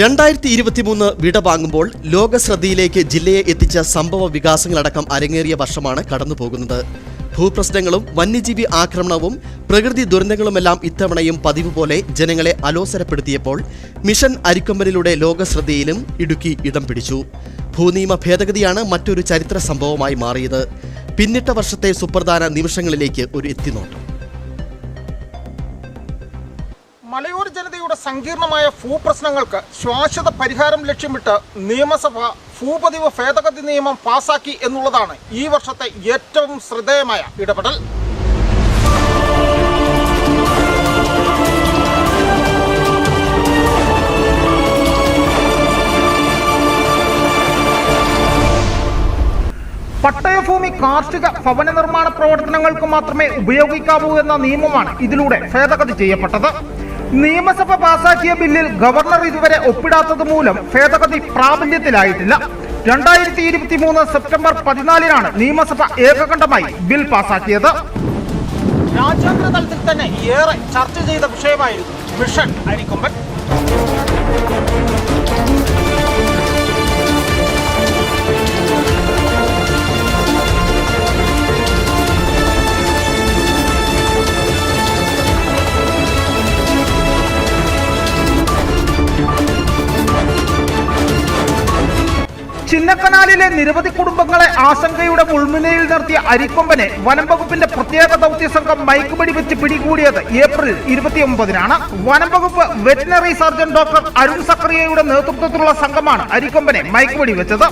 രണ്ടായിരത്തി ഇരുപത്തിമൂന്ന് വിട വാങ്ങുമ്പോൾ ലോക ശ്രദ്ധയിലേക്ക് ജില്ലയെ എത്തിച്ച സംഭവ വികാസങ്ങളടക്കം അരങ്ങേറിയ വർഷമാണ് കടന്നുപോകുന്നത്. ഭൂപ്രശ്നങ്ങളും വന്യജീവി ആക്രമണവും പ്രകൃതി ദുരന്തങ്ങളുമെല്ലാം ഇത്തവണയും പതിവ് പോലെ ജനങ്ങളെ അലോസരപ്പെടുത്തിയപ്പോൾ മിഷൻ അരിക്കൊമ്പനിലൂടെ ലോകശ്രദ്ധയിലും ഇടുക്കി ഇടം പിടിച്ചു. ഭൂനിയമ ഭേദഗതിയാണ് മറ്റൊരു ചരിത്ര സംഭവമായി മാറിയത്. പിന്നിട്ട വർഷത്തെ സുപ്രധാന നിമിഷങ്ങളിലേക്ക് ഒരു എത്തിനോട്ടം. സങ്കീർണമായ ഭൂപ്രശ്നങ്ങൾക്ക് ശാശ്വത പരിഹാരം ലക്ഷ്യമിട്ട് നിയമസഭ ഭൂപതിവ് ഭേദഗതി നിയമം പാസാക്കി എന്നുള്ളതാണ് ഈ വർഷത്തെ ഏറ്റവും ശ്രദ്ധേയമായ ഇടപെടൽ. പട്ടയഭൂമി കാർഷിക ഭവന നിർമ്മാണ പ്രവർത്തനങ്ങൾക്ക് മാത്രമേ ഉപയോഗിക്കാവൂ എന്ന നിയമമാണ് ഇതിലൂടെ ഭേദഗതി ചെയ്യപ്പെട്ടത്. നിയമസഭ പാസാക്കിയ ബില്ലിൽ ഗവർണർ ഇതുവരെ ഒപ്പിടാത്തത് മൂലം ഭേദഗതി പ്രാബല്യത്തിലായിട്ടില്ല. രണ്ടായിരത്തി ഇരുപത്തി മൂന്ന് സെപ്റ്റംബർ പതിനാലിനാണ് നിയമസഭ ഏകകണ്ഠമായി ബിൽ പാസാക്കിയത്. രാജ്യാന്തര തലത്തിൽ തന്നെ ഏറെ ചർച്ച ചെയ്ത വിഷയമായിരുന്നു മിഷൻ അരിക്കൊമ്പൻ. ചിന്നക്കനാലിലെ നിരവധി കുടുംബങ്ങളെ ആശങ്കയുടെ മുൾമുനയിൽ നിർത്തിയ അരിക്കൊമ്പനെ വനം വകുപ്പിന്റെ പ്രത്യേക ദൗത്യ സംഘം മയക്കുപിടി വെച്ച് പിടികൂടിയത് ഏപ്രിൽ ഇരുപത്തിയൊമ്പതിനാണ്. വനം വകുപ്പ് വെറ്റിനറി സർജൻ ഡോക്ടർ അരുൺ സക്രിയയുടെ നേതൃത്വത്തിലുള്ള സംഘമാണ് അരിക്കൊമ്പനെ മയക്കുപിടി വെച്ചത്.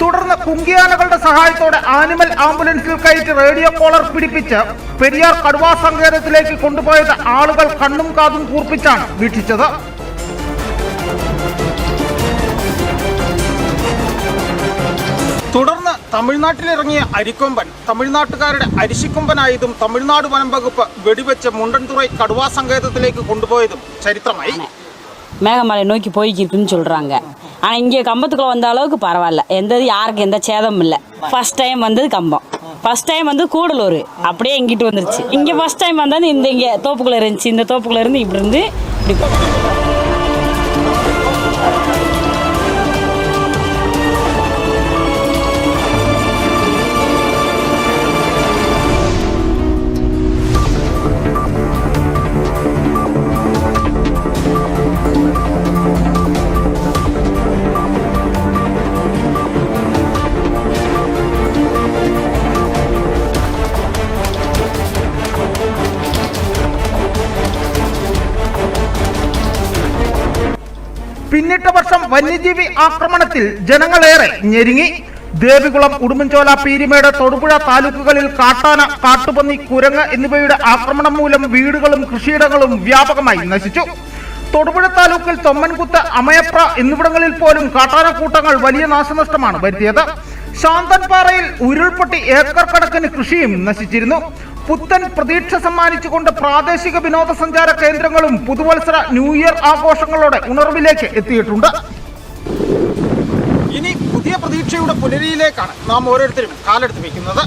തുടർന്ന് കുങ്കിയാനകളുടെ സഹായത്തോടെ ആനിമൽ ആംബുലൻസിൽ കയറ്റി റേഡിയോ കോളർ പിടിപ്പിച്ച് പെരിയാർ കടുവാ സങ്കേതത്തിലേക്ക് കൊണ്ടുപോയത് ആളുകൾ കണ്ണും കാതും കൂർപ്പിച്ചാണ് വീക്ഷിച്ചത്. തമിഴ്നാട്ടിലിറങ്ങിയ അരിക്കൊമ്പൻ തമിഴ്നാട്ടുകാരുടെ അരിശിക്കൊമ്പനായതും തമിഴ്നാട് വനം വകുപ്പ് വെടിവെച്ച് മുണ്ടൻതുറൈ കടുവാ സങ്കേതത്തിലേക്ക് കൊണ്ടുപോയതും ചരിത്രമായി மேகமலை நோக்கி போய்க்கிருக்குன்னு சொல்கிறாங்க ஆனால் இங்கே கம்பத்துக்குள்ளே வந்த அளவுக்கு பரவாயில்ல எந்த இது யாருக்கும் எந்த சேதமும் இல்லை ஃபர்ஸ்ட் டைம் வந்தது கம்பம் ஃபர்ஸ்ட் டைம் வந்து கூடலூர் அப்படியே இங்கிட்டு வந்துருச்சு இங்கே ஃபர்ஸ்ட் டைம் வந்தது இந்த இங்கே தோப்புக்குள்ளே இருந்துச்சு இந்த தோப்புக்குள்ளே இருந்து இப்படி இருந்து இப்படி പിന്നിട്ട വർഷം വന്യജീവി ആക്രമണത്തിൽ ജനങ്ങളേറെ ഞെരുങ്ങി. ദേവികുളം ഉടുമ്പൻചോല പീരിമേട് തൊടുപുഴ താലൂക്കുകളിൽ കാട്ടാന കാട്ടുപന്നി കുരങ്ങ് എന്നിവയുടെ ആക്രമണം മൂലം വീടുകളും കൃഷിയിടങ്ങളും വ്യാപകമായി നശിച്ചു. തൊടുപുഴ താലൂക്കിൽ തൊമ്മൻകുത്ത് അമയപ്ര എന്നിവിടങ്ങളിൽ പോലും കാട്ടാന കൂട്ടങ്ങൾ വലിയ നാശനഷ്ടമാണ് വരുത്തിയത്. ശാന്തൻപാറയിൽ ഉരുൾപൊട്ടി ഏക്കർ കണക്കിന് കൃഷിയും നശിച്ചിരുന്നു. പുത്തൻ പ്രതീക്ഷ സമ്മാനിച്ചുകൊണ്ട് പ്രാദേശിക വിനോദസഞ്ചാര കേന്ദ്രങ്ങളും പുതുവത്സര ന്യൂ ഇയർ ആഘോഷങ്ങളോടെ ഉണർവിലേക്ക് എത്തിയിട്ടുണ്ട്. ഇനി പുതിയ പ്രതീക്ഷയുടെ പുലരിയിലേക്കാണ് നാം ഓരോരുത്തരും കാലെടുത്ത് വയ്ക്കുന്നത്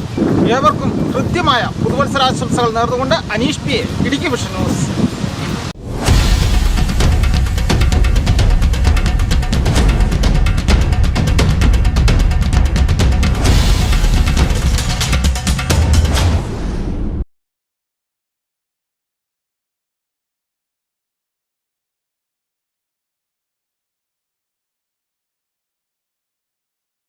ഏവർക്കും കൃത്യമായ പുതുവത്സരാശംസകൾ നേർന്നുകൊണ്ട് Aneesh P Idukki vision news.